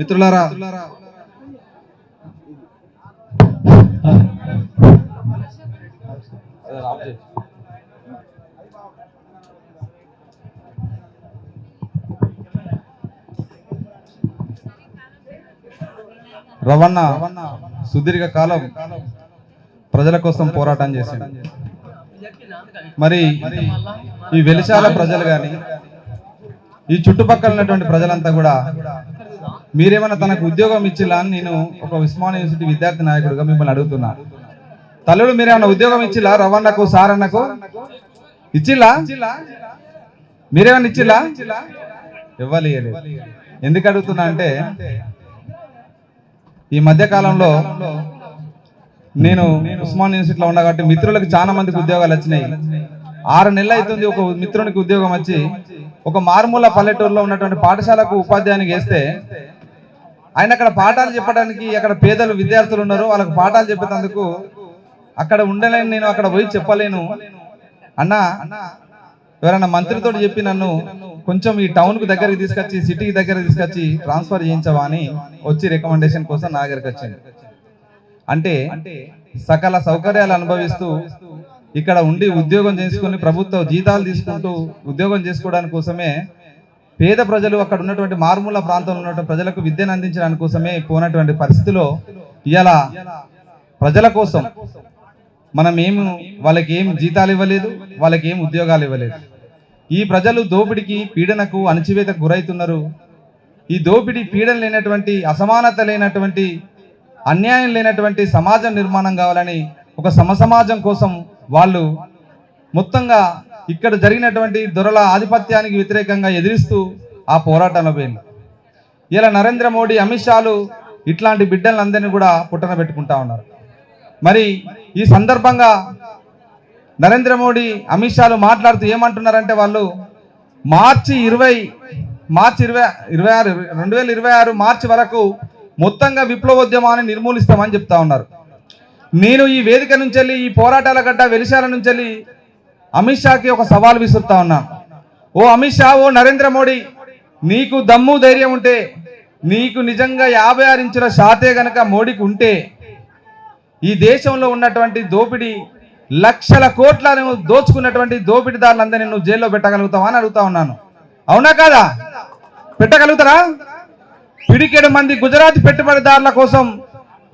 మిత్రులారా రవణ సుదీర్ఘ కాలం ప్రజల కోసం పోరాటం చేశాడు మరి ఈ వెలిశాల ప్రజలు కానీ ఈ చుట్టుపక్కల ఉన్నటువంటి ప్రజలంతా కూడా మీరేమైనా తనకు ఉద్యోగం ఇచ్చిలా అని నేను ఒక ఉస్మాన్ యూనివర్సిటీ విద్యార్థి నాయకుడిగా మిమ్మల్ని అడుగుతున్నా. తల్లుడు మీరేమైనా ఉద్యోగం ఇచ్చిలా? రవణకు సారన్నకు? ఇచ్చిలా? మీరేమైనా ఇచ్చిలా? ఇవ్వలేదు. ఎందుకు అడుగుతున్నా అంటే ఈ మధ్య కాలంలో నేను ఉస్మాన్ యూనివర్సిటీలో ఉన్నా కాబట్టి మిత్రులకు చాలా మందికి ఉద్యోగాలు వచ్చినాయి. ఆరు నెలలు అవుతుంది ఒక మిత్రునికి ఉద్యోగం వచ్చి. ఒక మారుమూల పల్లెటూరులో ఉన్నటువంటి పాఠశాలకు ఉపాధ్యాయునికి వేస్తే ఆయన అక్కడ పాఠాలు చెప్పడానికి అక్కడ పేదలు విద్యార్థులు ఉన్నారు. వాళ్ళకి పాఠాలు చెప్పేటందుకు అక్కడ ఉండలేను నేను అక్కడ పోయి చెప్పలేను. అన్నా ఎవరైనా మంత్రితో చెప్పి నన్ను కొంచెం ఈ టౌన్కు దగ్గరికి తీసుకొచ్చి సిటీకి దగ్గర తీసుకొచ్చి ట్రాన్స్ఫర్ చేయించవా అని వచ్చి రికమెండేషన్ కోసం నా దగ్గరికి వచ్చింది అంటే సకల సౌకర్యాలు అనుభవిస్తూ ఇక్కడ ఉండి ఉద్యోగం చేసుకుని ప్రభుత్వ జీతాలు తీసుకుంటూ ఉద్యోగం చేసుకోవడానికి కోసమే పేద ప్రజలు అక్కడ ఉన్నటువంటి మారుమూల ప్రాంతంలో ఉన్నటువంటి ప్రజలకు విద్యను అందించడానికి కోసమే పోనటువంటి పరిస్థితిలో ఇవాళ ప్రజల కోసం మనం ఏం వాళ్ళకి ఏం జీతాలు ఇవ్వలేదు వాళ్ళకి ఏం ఉద్యోగాలు ఇవ్వలేదు. ఈ ప్రజలు దోపిడికి పీడనకు అణచివేతకు గురవుతున్నారు ఈ దోపిడీ పీడన లేనటువంటి అసమానత లేనటువంటి అన్యాయం లేనటువంటి సమాజం నిర్మాణం కావాలని ఒక సమసమాజం కోసం వాళ్ళు మొత్తంగా ఇక్కడ జరిగినటువంటి దొరల ఆధిపత్యానికి వ్యతిరేకంగా ఎదిరిస్తూ ఆ పోరాటంలో పోయింది. ఇలా నరేంద్ర మోడీ అమిత్ షాలు ఇట్లాంటి బిడ్డలందరినీ కూడా పుట్టన పెట్టుకుంటా ఉన్నారు. మరి ఈ సందర్భంగా నరేంద్ర మోడీ అమిత్ షాలు మాట్లాడుతూ ఏమంటున్నారంటే వాళ్ళు మార్చి ఇరవై మార్చి ఇరవై ఇరవై ఆరు రెండు వేల ఇరవై ఆరు మార్చి వరకు మొత్తంగా విప్లవోద్యమాన్ని నిర్మూలిస్తామని చెప్తా ఉన్నారు. నేను ఈ వేదిక నుంచి వెళ్ళి ఈ పోరాటాల గడ్డ వెలిశాల నుంచి వెళ్ళి అమిత్ షాకి ఒక సవాల్ విసురుతా ఉన్నా. ఓ అమిత్ షా ఓ నరేంద్ర మోడీ నీకు దమ్ము ధైర్యం ఉంటే నీకు నిజంగా యాభై ఆరు ఇంచుల షాతే గనక మోడీకి ఉంటే ఈ దేశంలో ఉన్నటువంటి దోపిడీ లక్షల కోట్లను దోచుకున్నటువంటి దోపిడీదారులందరినీ నువ్వు జైల్లో పెట్టగలుగుతావా అని అడుగుతా ఉన్నాను. అవునా కాదా? పెట్టగలుగుతారా? పిడికెడు మంది గుజరాత్ పెట్టుబడిదారుల కోసం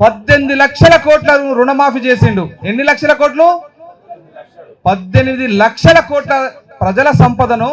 పద్దెనిమిది లక్షల కోట్లను రుణమాఫీ చేసిండు. ఎన్ని లక్షల కోట్లు? పద్దెనిమిది లక్షల కోట్ల ప్రజల సంపదను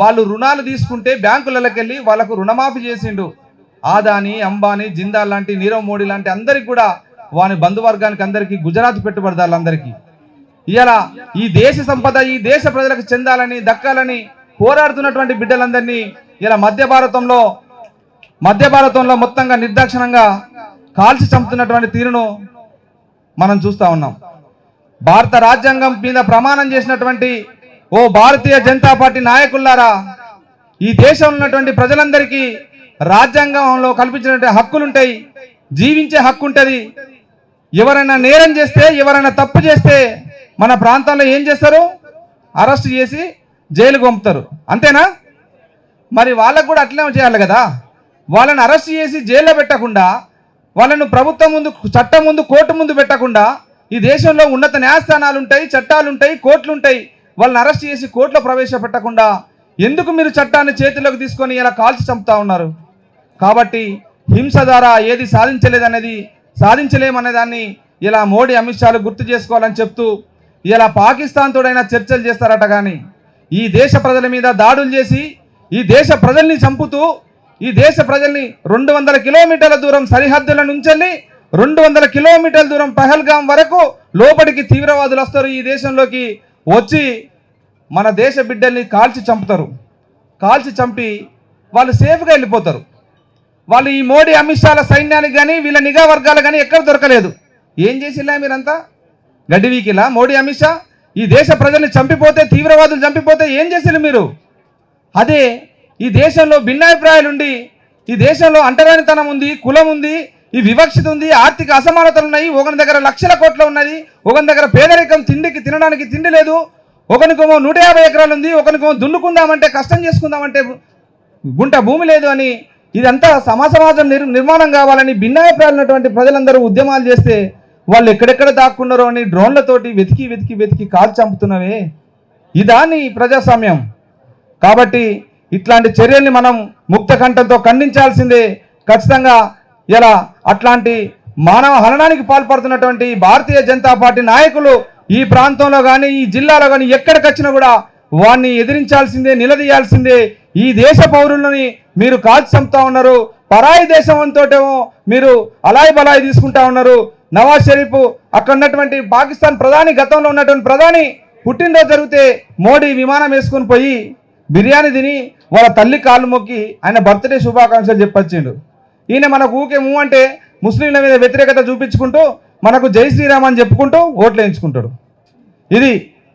వాళ్ళు రుణాలు తీసుకుంటే బ్యాంకులకి వెళ్ళి వాళ్ళకు రుణమాఫీ చేసిండు. ఆదాని అంబానీ జిందాల్ లాంటి నీరవ్ మోడీ లాంటి అందరికి కూడా వాని బంధువర్గానికి అందరికీ గుజరాత్ పెట్టుబడిదారులందరికీ ఇలా ఈ దేశ సంపద ఈ దేశ ప్రజలకు చెందాలని దక్కాలని పోరాడుతున్నటువంటి బిడ్డలందరినీ ఇలా మధ్య భారతంలో మధ్య భారతంలో మొత్తంగా నిర్దాక్షిణంగా కాల్చి చంపుతున్నటువంటి తీరును మనం చూస్తా ఉన్నాం. భారత రాజ్యాంగం మీద ప్రమాణం చేసినటువంటి ఓ భారతీయ జనతా పార్టీ నాయకులారా ఈ దేశంలో ఉన్నటువంటి ప్రజలందరికీ రాజ్యాంగంలో కల్పించినటువంటి హక్కులుంటాయి జీవించే హక్కు ఉంటుంది ఎవరైనా నేరం చేస్తే ఎవరైనా తప్పు చేస్తే మన ప్రాంతంలో ఏం చేస్తారు? అరెస్ట్ చేసి జైలుకు పంపుతారు. అంతేనా? మరి వాళ్ళకు కూడా అట్లే చేయాలి కదా. వాళ్ళని అరెస్ట్ చేసి జైల్లో పెట్టకుండా వాళ్ళను ప్రభుత్వం ముందు చట్టం ముందు కోర్టు ముందు పెట్టకుండా ఈ దేశంలో ఉన్నత న్యాయస్థానాలు ఉంటాయి చట్టాలు ఉంటాయి కోర్టులు ఉంటాయి వాళ్ళని అరెస్ట్ చేసి కోర్టులో ప్రవేశపెట్టకుండా ఎందుకు మీరు చట్టాన్ని చేతిలోకి తీసుకొని ఇలా కాల్చి చంపుతా ఉన్నారు? కాబట్టి హింస ద్వారా ఏది సాధించలేదనేది సాధించలేమనే దాన్ని ఇలా మోడీ అమిత్ షాలు గుర్తు చేసుకోవాలని చెప్తూ ఇలా పాకిస్తాన్ తోడైనా చర్చలు చేస్తారట కానీ ఈ దేశ ప్రజల మీద దాడులు చేసి ఈ దేశ ప్రజల్ని చంపుతూ ఈ దేశ ప్రజల్ని రెండు వందల కిలోమీటర్ల దూరం సరిహద్దుల నుంచి రెండు వందల కిలోమీటర్ల దూరం పహల్గాం వరకు లోపలికి తీవ్రవాదులు వస్తారు. ఈ దేశంలోకి వచ్చి మన దేశ బిడ్డల్ని కాల్చి చంపుతారు. కాల్చి చంపి వాళ్ళు సేఫ్గా వెళ్ళిపోతారు. వాళ్ళు ఈ మోడీ అమిత్ షాల సైన్యానికి కానీ వీళ్ళ నిఘా వర్గాలు కానీ ఎక్కడ దొరకలేదు. ఏం చేసిలా మీరంతా? గడ్డి వీకిలా మోడీ అమిత్ షా? ఈ దేశ ప్రజల్ని చంపిపోతే తీవ్రవాదులు చంపిపోతే ఏం చేసారు మీరు? అదే ఈ దేశంలో భిన్నాభిప్రాయాలుండి ఈ దేశంలో అంటరానితనం ఉంది కులం ఉంది ఈ వివక్షత ఉంది ఆర్థిక అసమానతలు ఉన్నాయి. ఒకని దగ్గర లక్షల కోట్లు ఉన్నది ఒకని దగ్గర పేదరికం తిండికి తినడానికి తిండి లేదు. ఒకనికోమో నూట యాభై ఎకరాలు ఉంది ఒకనికేమో దున్నుకుందామంటే కష్టం చేసుకుందామంటే గుంట భూమి లేదు అని ఇదంతా సమాసమాజం నిర్ నిర్మాణం కావాలని భిన్నాభిప్రాయాలున్నటువంటి ప్రజలందరూ ఉద్యమాలు చేస్తే వాళ్ళు ఎక్కడెక్కడ దాక్కున్నారో అని డ్రోన్లతోటి వెతికి వెతికి వెతికి కాల్ చంపుతున్నవే. ఇదాన్ని ప్రజాస్వామ్యం. కాబట్టి ఇట్లాంటి చర్యల్ని మనం ముక్త కంఠంతో ఖండించాల్సిందే. ఖచ్చితంగా ఇలా అట్లాంటి మానవ హననానికి పాల్పడుతున్నటువంటి భారతీయ జనతా పార్టీ నాయకులు ఈ ప్రాంతంలో కానీ ఈ జిల్లాలో కానీ ఎక్కడికొచ్చినా కూడా వాడిని ఎదిరించాల్సిందే నిలదీయాల్సిందే. ఈ దేశ పౌరులని మీరు కాల్చి చంపుతా ఉన్నారు. పరాయి దేశంతోటేమో మీరు అలాయి బలాయి తీసుకుంటా ఉన్నారు. నవాజ్ షరీఫ్ అక్కడ ఉన్నటువంటి పాకిస్తాన్ ప్రధాని గతంలో ఉన్నటువంటి ప్రధాని పుట్టినరోజు జరిగితే మోడీ విమానం వేసుకుని పోయి బిర్యానీ తిని వాళ్ళ తల్లి కాళ్ళు మొక్కి ఆయన బర్త్డే శుభాకాంక్షలు చెప్పొచ్చిండు. ఈయన మనకు ఊకే మూ అంటే ముస్లింల మీద వ్యతిరేకత చూపించుకుంటూ మనకు జై శ్రీరామ్ అని చెప్పుకుంటూ ఓట్లు వేయించుకుంటాడు. ఇది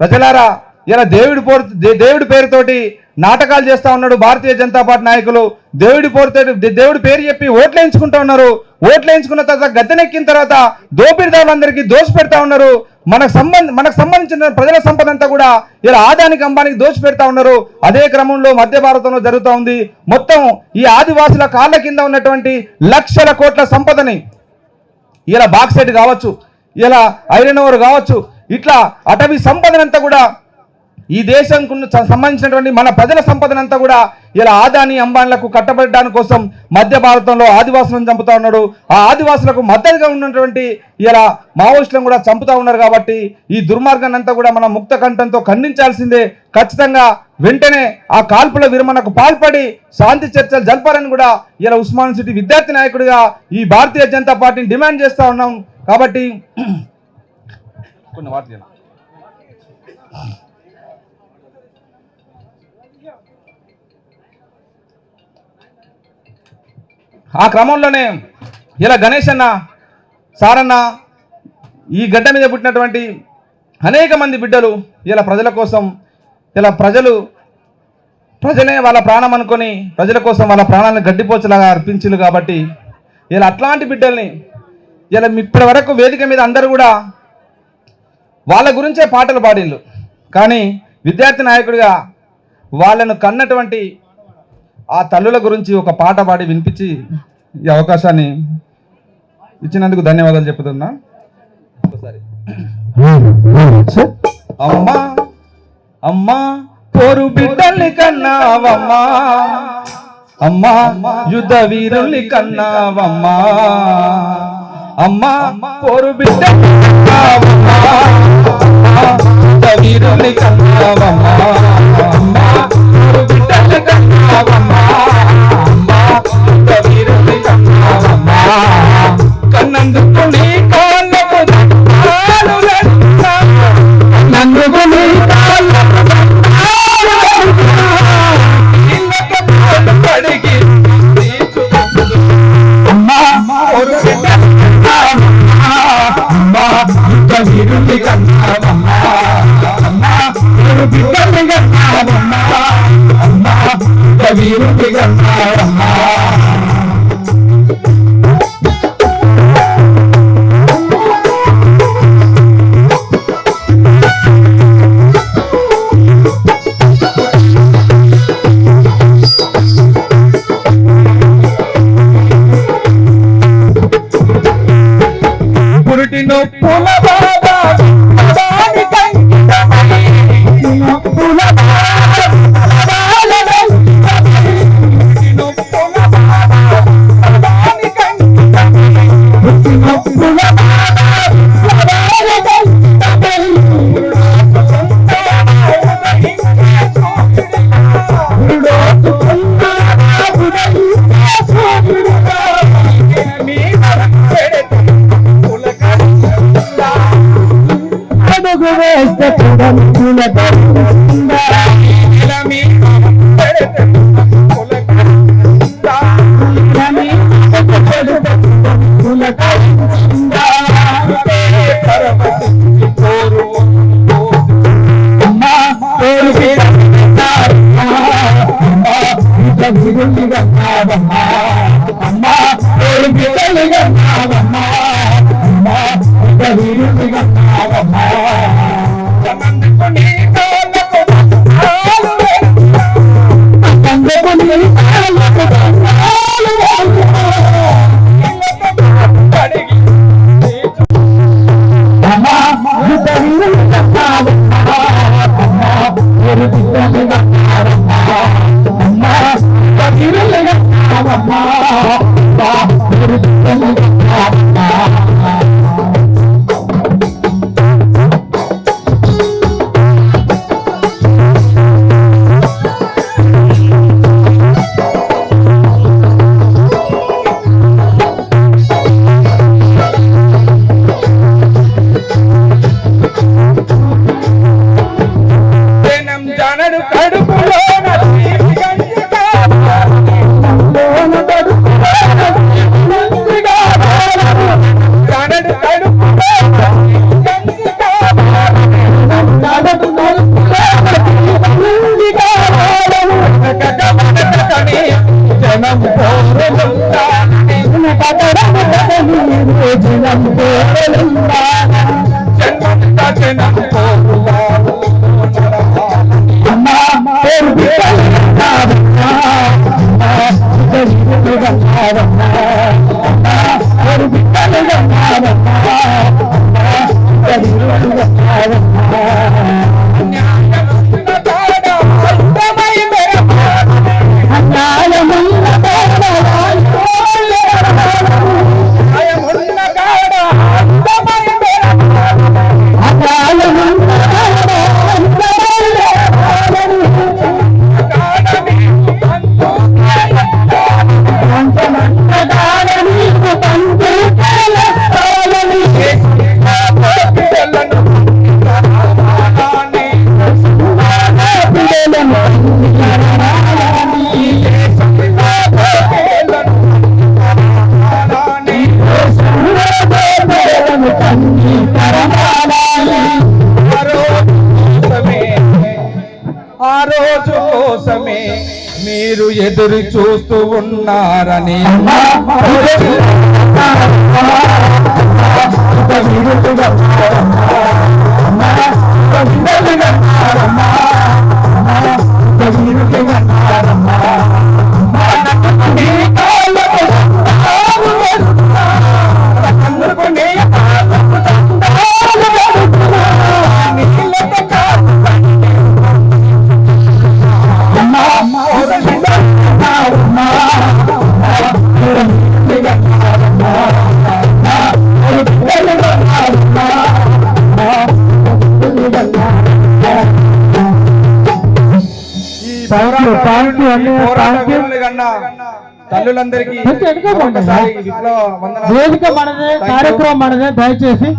ప్రజలారా ఇలా దేవుడి పోరు దే- దేవుడి పేరుతోటి నాటకాలు చేస్తా ఉన్నాడు భారతీయ జనతా పార్టీ నాయకులు. దేవుడి పోరితే దేవుడి పేరు చెప్పి ఓట్లు వేయించుకుంటా ఉన్నారు. ఓట్లు వేయించుకున్న తర్వాత గద్దెనెక్కిన తర్వాత దోపిడిదారులందరికీ దోషి పెడతా ఉన్నారు. మనకు సంబంధ మనకు సంబంధించిన ప్రజల సంపద అంతా కూడా ఇలా ఆదానికి అంబానికి దోషి పెడతా ఉన్నారు. అదే క్రమంలో మధ్య భారతంలో జరుగుతూ ఉంది. మొత్తం ఈ ఆదివాసుల కాళ్ళ కింద ఉన్నటువంటి లక్షల కోట్ల సంపదని. ఇలా బాక్సైట్ కావచ్చు. ఇలా ఐరన్ ఓవర్ కావచ్చు. ఇట్లా అటవీ సంపదనంతా కూడా ఈ దేశంకు సంబంధించినటువంటి మన ప్రజల సంపదనంతా కూడా ఇలా ఆదాని అంబాన్లకు కట్టబెట్టడానికి కోసం మధ్య భారతంలో ఆదివాసులను చంపుతా ఉన్నాడు. ఆ ఆదివాసులకు మద్దతుగా ఉన్నటువంటి ఇలా మావోయిస్టులను కూడా చంపుతా ఉన్నారు కాబట్టి ఈ దుర్మార్గాన్ని అంతా కూడా మనం ముక్త కంఠంతో ఖండించాల్సిందే. ఖచ్చితంగా వెంటనే ఆ కాల్పుల విరమణకు పాల్పడి శాంతి చర్చలు జరపాలని కూడా ఇలా ఉస్మాన్ సిటీ విద్యార్థి నాయకుడిగా ఈ భారతీయ జనతా పార్టీని డిమాండ్ చేస్తా ఉన్నాం. కాబట్టి కొన్ని వార్తలు ఆ క్రమంలోనే ఇలా గణేష్ అన్న సారన్న ఈ గడ్డ మీద పుట్టినటువంటి అనేక మంది బిడ్డలు ఇలా ప్రజల కోసం ఇలా ప్రజలు ప్రజలే వాళ్ళ ప్రాణం అనుకొని ప్రజల కోసం వాళ్ళ ప్రాణాలను గడ్డిపోచలాగా అర్పించారు కాబట్టి ఇలా అట్లాంటి బిడ్డల్ని ఇలా ఇప్పటి వరకు వేదిక మీద అందరూ కూడా వాళ్ళ గురించే పాటలు పాడిళ్ళు. కానీ విద్యార్థి నాయకుడిగా వాళ్ళను కన్నటువంటి ఆ తల్లుల గురించి ఒక పాట పాడి వినిపించి ఈ అవకాశాన్ని ఇచ్చినందుకు ధన్యవాదాలు చెప్తున్నా. ఒకసారి. అమ్మా అమ్మా పోరు బిడ్డల్ని కన్నావమ్మా. అమ్మా యుద్ధ వీరుల్ని కన్నావమ్మా. అమ్మా పోరు బిడ్డల్ని కన్నావమ్మా. యుద్ధ వీరుల్ని కన్నావమ్మా. అమ్మా పోరు కన్నందుకు నీ అడుగు వేస్తే పుడంతుల అమ్మా జనం జనం జనం ఎదురు చూస్తూ ఉన్నారని అమ్మా తల్లులందరికీ వేదిక మనదే కార్యక్రమం మనదే దయచేసి.